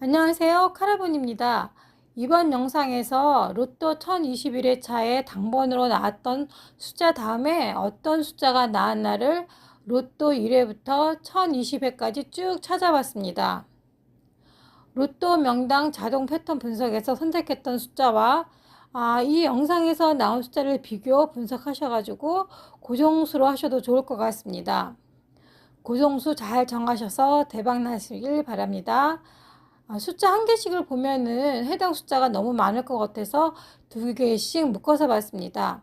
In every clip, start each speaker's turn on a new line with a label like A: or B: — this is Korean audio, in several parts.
A: 안녕하세요. 카라본입니다. 이번 영상에서 로또 1021회 차에 당번으로 나왔던 숫자 다음에 어떤 숫자가 나왔나를 로또 1회부터 1020회까지 쭉 찾아봤습니다. 로또 명당 자동 패턴 분석에서 선택했던 숫자와 아, 이 영상에서 나온 숫자를 비교 분석하셔가지고 고정수로 하셔도 좋을 것 같습니다. 고정수 잘 정하셔서 대박 나시길 바랍니다. 아, 숫자 한 개씩을 보면은 해당 숫자가 너무 많을 것 같아서 두 개씩 묶어서 봤습니다.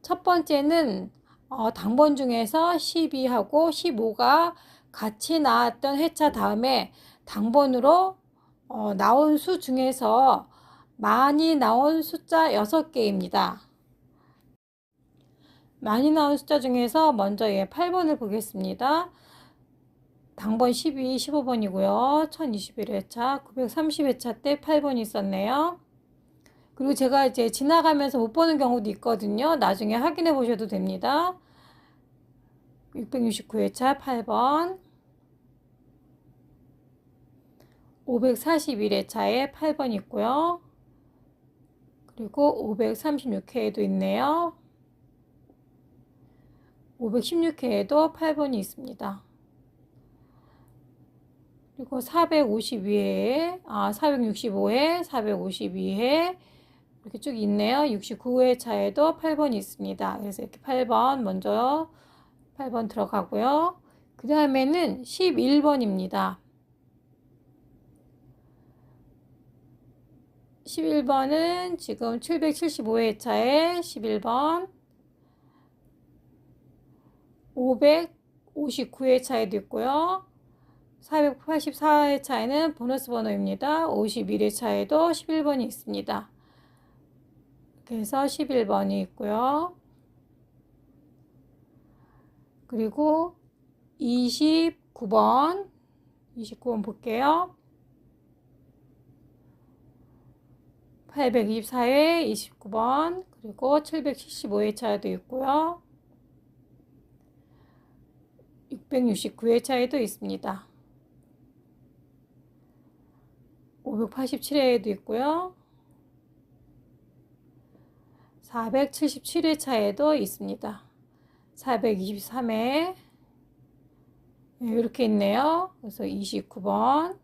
A: 첫 번째는 어, 당번 중에서 12하고 15가 같이 나왔던 회차 다음에 당번으로 어, 나온 수 중에서 많이 나온 숫자 6개입니다. 많이 나온 숫자 중에서 먼저 예, 8번을 보겠습니다. 당번 12, 15번이고요. 1021회차, 930회차 때 8번이 있었네요. 그리고 제가 이제 지나가면서 못 보는 경우도 있거든요. 나중에 확인해 보셔도 됩니다. 669회차 8번, 541회차에 8번 있고요. 그리고 536회에도 있네요. 516회에도 8번이 있습니다. 그리고 452회, 아, 465회, 452회, 이렇게 쭉 있네요. 69회 차에도 8번이 있습니다. 그래서 이렇게 8번 먼저 8번 들어가고요. 그 다음에는 11번입니다. 11번은 지금 775회 차에 11번, 559회 차에도 있고요. 484회 차에는 보너스 번호입니다. 51회 차에도 11번이 있습니다. 그래서 11번이 있고요. 그리고 29번, 29번 볼게요. 824회 29번, 그리고 775회 차에도 있고요. 669회 차에도 있습니다. 587회에도 있고요. 477회차에도 있습니다. 423회 이렇게 있네요. 그래서 29번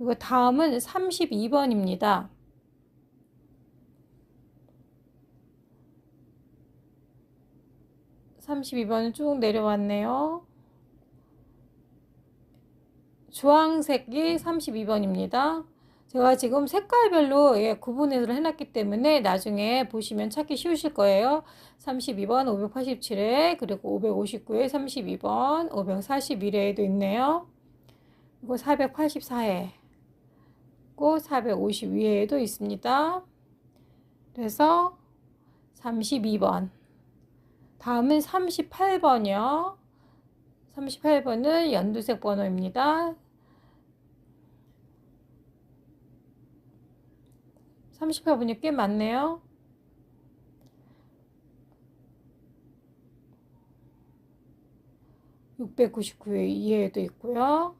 A: 이거 다음은 32번입니다. 32번은 쭉 내려왔네요. 주황색이 32번입니다. 제가 지금 색깔별로 예, 구분해서 해놨기 때문에 나중에 보시면 찾기 쉬우실 거예요. 32번, 587회, 그리고 559회, 32번, 541회에도 있네요. 그리고 484회, 고 452회에도 있습니다. 그래서 32번. 다음은 38번이요. 38번은 연두색 번호입니다. 38번이 꽤 많네요. (699회) 이해에도 있고요.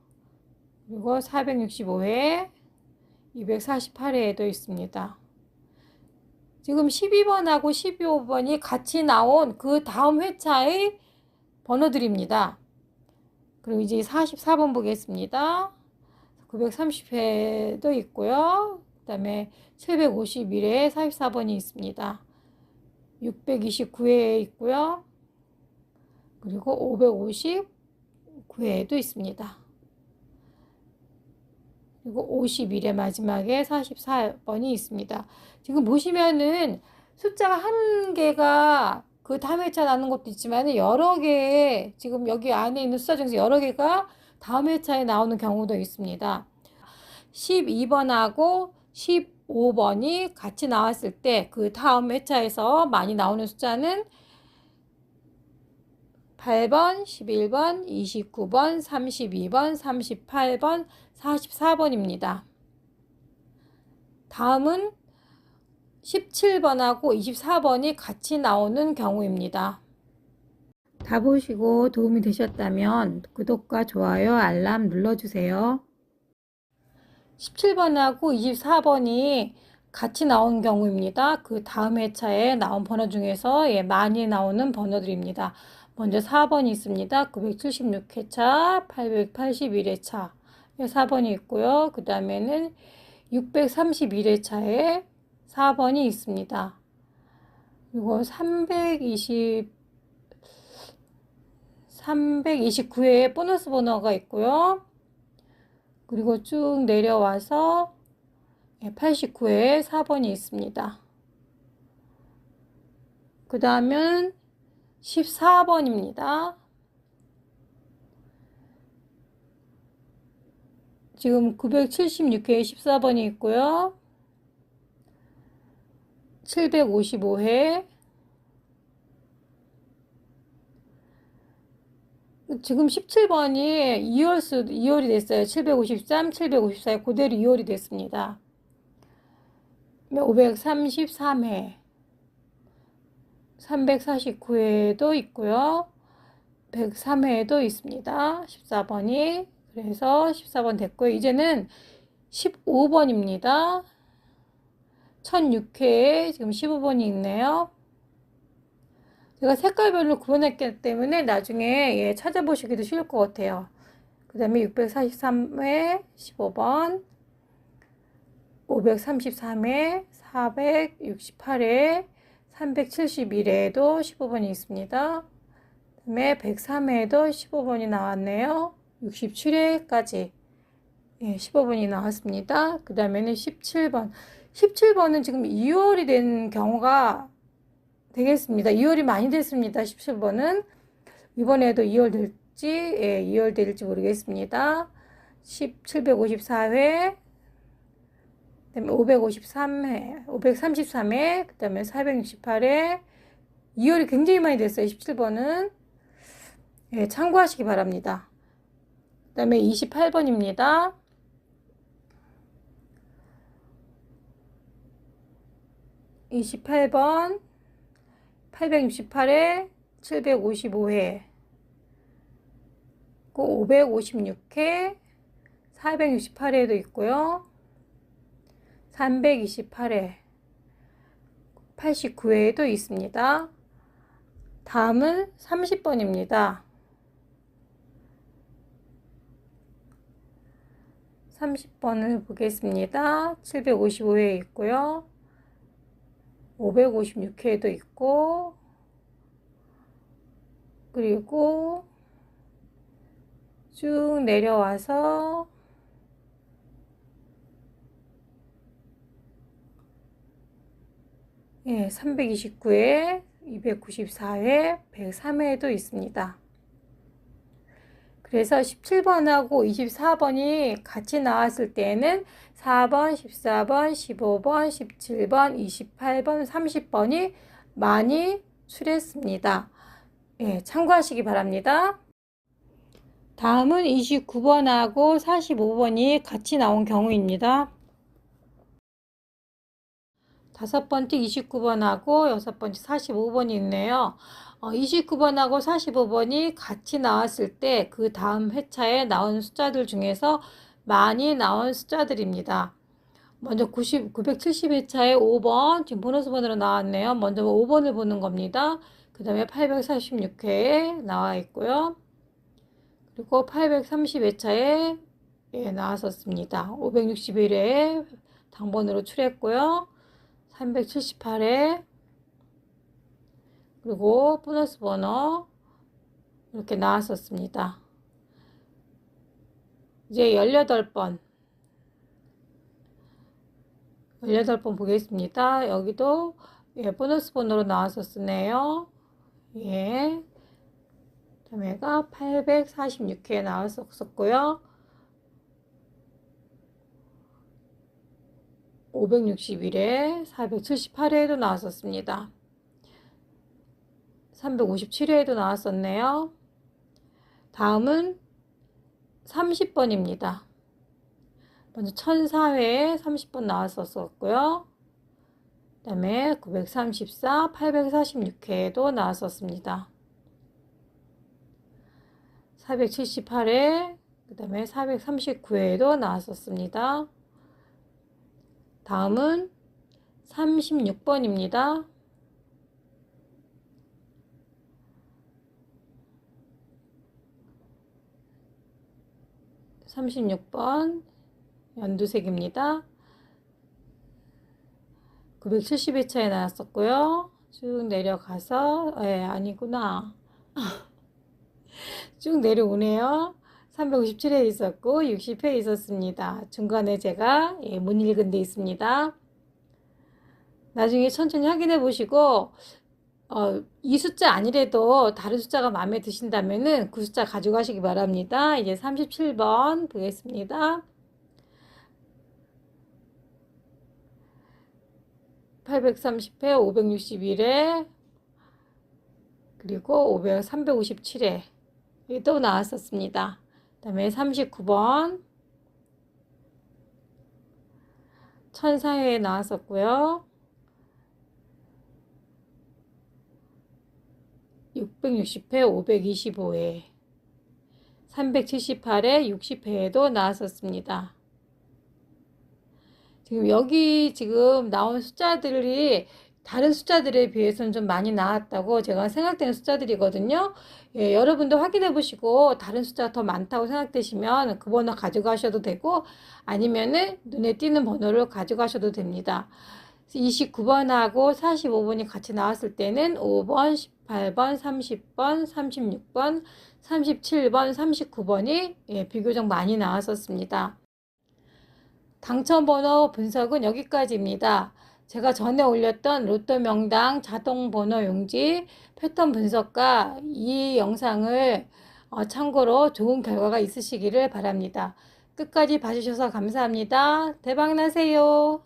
A: 그리고 (465회) (248회에도) 있습니다. 지금 12번하고 12번이 같이 나온 그 다음 회차의 번호들입니다. 그럼 이제 44번 보겠습니다. 930회도 있고요. 그 다음에 751회 44번이 있습니다. 629회 있고요. 그리고 559회도 있습니다. 그리고 51회 마지막에 44번이 있습니다. 지금 보시면은 숫자가 한 개가 그 다음 회차 나는 것도 있지만 여러 개의 지금 여기 안에 있는 숫자 중에서 여러 개가 다음 회차에 나오는 경우도 있습니다. 12번하고 15번이 같이 나왔을 때 그 다음 회차에서 많이 나오는 숫자는 8번, 11번, 29번, 32번, 38번, 44번입니다. 다음은 17번하고 24번이 같이 나오는 경우입니다. 다 보시고 도움이 되셨다면 구독과 좋아요, 알람 눌러주세요. 17번하고 24번이 같이 나온 경우입니다. 그 다음 회차에 나온 번호 중에서 예, 많이 나오는 번호들입니다. 먼저 4번이 있습니다. 976회차, 881회차, 4번이 있고요. 그 다음에는 631회차에 4번이 있습니다. 그리고 320, 329회에 보너스 번호가 있고요. 그리고 쭉 내려와서 89회에 4번이 있습니다. 그 다음은 14번입니다. 지금 976회에 14번이 있고요. 755회 지금 17번이 2월 수 2월이 됐어요. 753, 754에 그대로 2월이 됐습니다. 533회 349회도 있고요. 103회도 있습니다. 14번이 그래서 14번 됐고요. 이제는 15번입니다. 1006회에 지금 15번이 있네요. 제가 색깔별로 구분했기 때문에 나중에 예, 찾아보시기도 쉬울 것 같아요. 그 다음에 643회 15번 533회 468회 371회에도 15번이 있습니다. 그 다음에 103회에도 15번이 나왔네요. 67회까지 예, 15번이 나왔습니다. 그 다음에는 17번 17번은 지금 2월이 된 경우가 되겠습니다. 2월이 많이 됐습니다. 17번은 이번에도 2월 될지 예, 2월 될지 모르겠습니다. 1754회 그다음에 553회, 533회, 그다음에 468회 2월이 굉장히 많이 됐어요. 17번은 예, 참고하시기 바랍니다. 그 다음에 28번입니다. 28번 868회 755회 556회 468회도 있고요. 328회 89회에도 있습니다. 다음은 30번입니다. 30번을 보겠습니다. 755회 있고요. 556회도 있고, 그리고 쭉 내려와서 예, 329회, 294회, 103회도 있습니다. 그래서 17번하고 24번이 같이 나왔을 때는 4번, 14번, 15번, 17번, 28번, 30번이 많이 출했습니다. 예, 참고하시기 바랍니다. 다음은 29번하고 45번이 같이 나온 경우입니다. 다섯 번째 29번하고 여섯 번째 45번이 있네요. 어, 29번하고 45번이 같이 나왔을 때 그 다음 회차에 나온 숫자들 중에서 많이 나온 숫자들입니다. 먼저 90, 970회차에 5번, 지금 보너스 번으로 나왔네요. 먼저 5번을 보는 겁니다. 그 다음에 846회에 나와 있고요. 그리고 830회차에 예, 나왔었습니다. 561회에 당번으로 출했고요. 378회 그리고 보너스 번호 이렇게 나왔었습니다. 이제 18번 18번 보겠습니다. 여기도 예, 보너스 번호로 나왔었네요. 예. 다음에가 846회 나왔었고요. 561회, 478회에도 나왔었습니다. 357회에도 나왔었네요. 다음은 30번입니다. 먼저 1004회에 30번 나왔었고요. 그 다음에 934, 846회에도 나왔었습니다. 478회, 그 다음에 439회에도 나왔었습니다. 다음은 36번입니다. 36번 연두색입니다. 970회차에 나왔었고요. 쭉 내려가서 예, 아니구나. 쭉 내려오네요. 357회 있었고 60회 있었습니다. 중간에 제가 예, 못 읽은 데 있습니다. 나중에 천천히 확인해 보시고 어, 이 숫자 아니래도 다른 숫자가 마음에 드신다면은 그 숫자 가져가시기 바랍니다. 이제 37번 보겠습니다. 830회, 561회, 그리고 500, 357회 또 나왔었습니다. 그 다음에 39번 천사회에 나왔었고요. 660회, 525회, 378회, 60회에도 나왔었습니다. 지금 여기 지금 나온 숫자들이 다른 숫자들에 비해서는 좀 많이 나왔다고 제가 생각되는 숫자들이거든요. 예, 여러분도 확인해 보시고 다른 숫자가 더 많다고 생각되시면 그 번호 가져가셔도 되고 아니면은 눈에 띄는 번호를 가져가셔도 됩니다. 29번하고 45번이 같이 나왔을 때는 5번, 18번, 30번, 36번, 37번, 39번이 예, 비교적 많이 나왔었습니다. 당첨번호 분석은 여기까지입니다. 제가 전에 올렸던 로또 명당 자동 번호 용지 패턴 분석과 이 영상을 어, 참고로 좋은 결과가 있으시기를 바랍니다. 끝까지 봐주셔서 감사합니다. 대박 나세요.